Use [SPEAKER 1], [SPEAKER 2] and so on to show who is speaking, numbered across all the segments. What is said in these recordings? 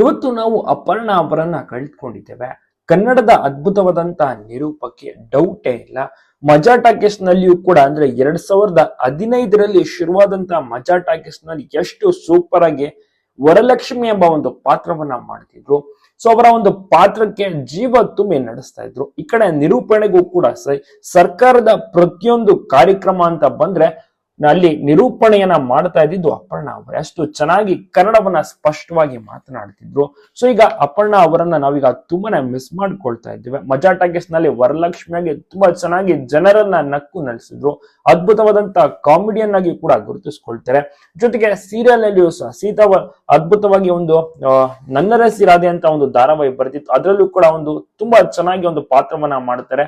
[SPEAKER 1] ಇವತ್ತು ನಾವು ಅಪರ್ಣ ಅವರನ್ನ ಕಳೆದುಕೊಂಡಿದ್ದೇವೆ. ಕನ್ನಡದ ಅದ್ಭುತವಾದಂತಹ ನಿರೂಪಕ್ಕೆ ಡೌಟೇ ಇಲ್ಲ. ಮಜಾ ಟಾಕೀಸ್ ನಲ್ಲಿಯೂ ಕೂಡ ಅಂದ್ರೆ ಎರಡ್ ಸಾವಿರದ ಹದಿನೈದರಲ್ಲಿ ಶುರುವಾದಂತಹ ಮಜಾ ಟಾಕೀಸ್ನಲ್ಲಿ ಎಷ್ಟು ಸೂಪರ್ ಆಗಿ ವರಲಕ್ಷ್ಮಿ ಎಂಬ ಒಂದು ಪಾತ್ರವನ್ನ ಮಾಡ್ತಿದ್ರು. ಸೊ ಅವರ ಒಂದು ಪಾತ್ರಕ್ಕೆ ಜೀವ ತುಂಬಿ ನಡೆಸ್ತಾ ಇದ್ರು. ಈ ಕಡೆ ನಿರೂಪಣೆಗೂ ಕೂಡ ಸರ್ಕಾರದ ಪ್ರತಿಯೊಂದು ಕಾರ್ಯಕ್ರಮ ಅಂತ ಬಂದ್ರೆ ಅಲ್ಲಿ ನಿರೂಪಣೆಯನ್ನ ಮಾಡ್ತಾ ಇದ್ದಿದ್ದು ಅಪ್ಪಣ್ಣ ಅವರು. ಅಷ್ಟು ಚೆನ್ನಾಗಿ ಕನ್ನಡವನ್ನ ಸ್ಪಷ್ಟವಾಗಿ ಮಾತನಾಡ್ತಿದ್ರು. ಸೊ ಈಗ ಅಪರ್ಣ ಅವರನ್ನ ನಾವೀಗ ತುಂಬಾನೇ ಮಿಸ್ ಮಾಡ್ಕೊಳ್ತಾ ಇದ್ದೇವೆ. ಮಜಾ ಟಾಕೀಸ್ನಲ್ಲಿ ವರಲಕ್ಷ್ಮಿಯಾಗಿ ತುಂಬಾ ಚೆನ್ನಾಗಿ ಜನರನ್ನ ನಕ್ಕು ನಲಿಸಿದ್ರು. ಅದ್ಭುತವಾದಂತ ಕಾಮಿಡಿಯನ್ ಆಗಿ ಕೂಡ ಗುರುತಿಸ್ಕೊಳ್ತಾರೆ. ಜೊತೆಗೆ ಸೀರಿಯಲ್ ಅಲ್ಲಿಯೂ ಸಹ ಸೀತಾ ಅದ್ಭುತವಾಗಿ ಒಂದು ನನ್ನರ ಸಿರಾದೆ ಅಂತ ಒಂದು ಧಾರಾವಾಹಿ ಬರೆದಿತ್ತು. ಅದರಲ್ಲೂ ಕೂಡ ಒಂದು ತುಂಬಾ ಚೆನ್ನಾಗಿ ಒಂದು ಪಾತ್ರವನ್ನ ಮಾಡ್ತಾರೆ.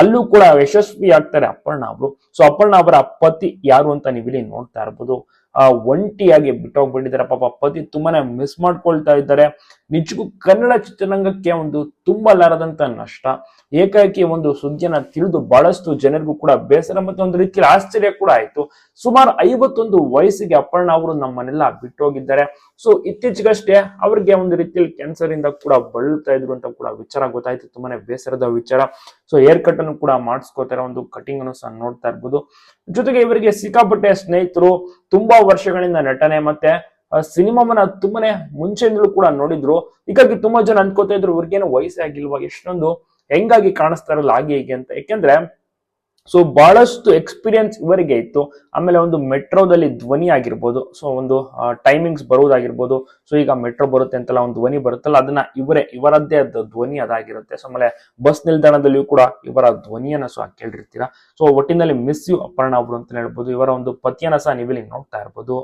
[SPEAKER 1] ಅಲ್ಲೂ ಕೂಡ ಯಶಸ್ವಿ ಆಗ್ತಾರೆ ಅಪ್ಪಣ್ಣ ಅವರು. ಸೊ ಅಪ್ಪಣ್ಣ ಅವರ ಪತಿ ಯಾರು ಅಂತ ನೀವಿಲ್ಲಿ ನೋಡ್ತಾ ಇರ್ಬೋದು. ಒಂಟಿಯಾಗಿ ಬಿಟ್ಟೋಗ್ಬಿಟ್ಟಿದ್ದಾರೆ. ಪಾಪ ಪತಿ ತುಂಬಾನೇ ಮಿಸ್ ಮಾಡ್ಕೊಳ್ತಾ ಇದ್ದಾರೆ. ನಿಜಕ್ಕೂ ಕನ್ನಡ ಚಿತ್ರರಂಗಕ್ಕೆ ಒಂದು ತುಂಬಲಾರದಂತ ನಷ್ಟ. ಏಕಾಏಕಿ ಒಂದು ಸುದ್ದಿಯನ್ನ ತಿಳಿದು ಬಹಳಷ್ಟು ಜನರಿಗೂ ಕೂಡ ಬೇಸರ ಮತ್ತು ಒಂದು ರೀತಿಯಲ್ಲಿ ಆಶ್ಚರ್ಯ ಕೂಡ ಆಯ್ತು. ಸುಮಾರು ಐವತ್ತೊಂದು ವಯಸ್ಸಿಗೆ ಅಪ್ಪಣ್ಣ ಅವರು ನಮ್ಮನ್ನೆಲ್ಲ ಬಿಟ್ಟೋಗಿದ್ದಾರೆ. ಸೊ ಇತ್ತೀಚೆಗಷ್ಟೇ ಅವ್ರಿಗೆ ಒಂದು ರೀತಿಯಲ್ಲಿ ಕ್ಯಾನ್ಸರ್ ಇಂದ ಕೂಡ ಬಳಲ್ತಾ ಇದ್ರು ಅಂತ ಕೂಡ ವಿಚಾರ ಗೊತ್ತಾಯ್ತು. ತುಂಬಾನೇ ಬೇಸರದ ವಿಚಾರ. ಸೊ ಹೇರ್ ಕಟ್ ಅನ್ನು ಕೂಡ ಮಾಡಿಸ್ಕೋತಾರೆ. ಒಂದು ಕಟಿಂಗ್ ಅನ್ನು ಸಹ ನೋಡ್ತಾ ಇರ್ಬೋದು. ಜೊತೆಗೆ ಇವರಿಗೆ ಸಿಕ್ಕಾಪಟ್ಟೆ ಸ್ನೇಹಿತರು ತುಂಬಾ ವರ್ಷಗಳಿಂದ ನಟನೆ ಮತ್ತೆ ಸಿನಿಮಾವನ್ನ ತುಂಬಾನೇ ಮುಂಚೆಯಿಂದಲೂ ಕೂಡ ನೋಡಿದ್ರು. ಹೀಗಾಗಿ ತುಂಬಾ ಜನ ಅನ್ಕೋತಾ ಇದ್ರು, ಇವ್ರಿಗೇನು ವಯಸ್ಸೇ ಆಗಿಲ್ವಾ? ಎಷ್ಟೊಂದು ಹೆಂಗಾಗಿ ಕಾಣಿಸ್ತಾ ಇರಲ್ಲ, ಹಾಗೆ ಹೀಗೆ ಅಂತ. ಯಾಕೆಂದ್ರೆ ಸೊ ಬಹಳಷ್ಟು ಎಕ್ಸ್ಪೀರಿಯನ್ಸ್ ಇವರಿಗೆ ಇತ್ತು. ಆಮೇಲೆ ಒಂದು ಮೆಟ್ರೋದಲ್ಲಿ ಧ್ವನಿ ಆಗಿರ್ಬೋದು. ಸೊ ಒಂದು ಟೈಮಿಂಗ್ಸ್ ಬರುವುದಾಗಿರ್ಬೋದು. ಸೊ ಈಗ ಮೆಟ್ರೋ ಬರುತ್ತೆ ಅಂತಲ್ಲ, ಒಂದು ಧ್ವನಿ ಬರುತ್ತಲ್ಲ, ಅದನ್ನ ಇವರೇ, ಇವರದ್ದೇ ಅದ ಧ್ವನಿ ಅದಾಗಿರುತ್ತೆ. ಸೊ ಆಮೇಲೆ ಬಸ್ ನಿಲ್ದಾಣದಲ್ಲಿಯೂ ಕೂಡ ಇವರ ಧ್ವನಿಯನ್ನ ಸಹ ಕೇಳಿರ್ತೀರಾ. ಸೊ ಒಟ್ಟಿನಲ್ಲಿ ಮಿಸ್ ಯು ಅಪರ್ಣ ಅವರು ಅಂತ ಹೇಳ್ಬೋದು. ಇವರ ಒಂದು ಪತಿಯನ್ನ ಸಹ ನೀವಿಲ್ಲಿ ನೋಡ್ತಾ ಇರ್ಬೋದು.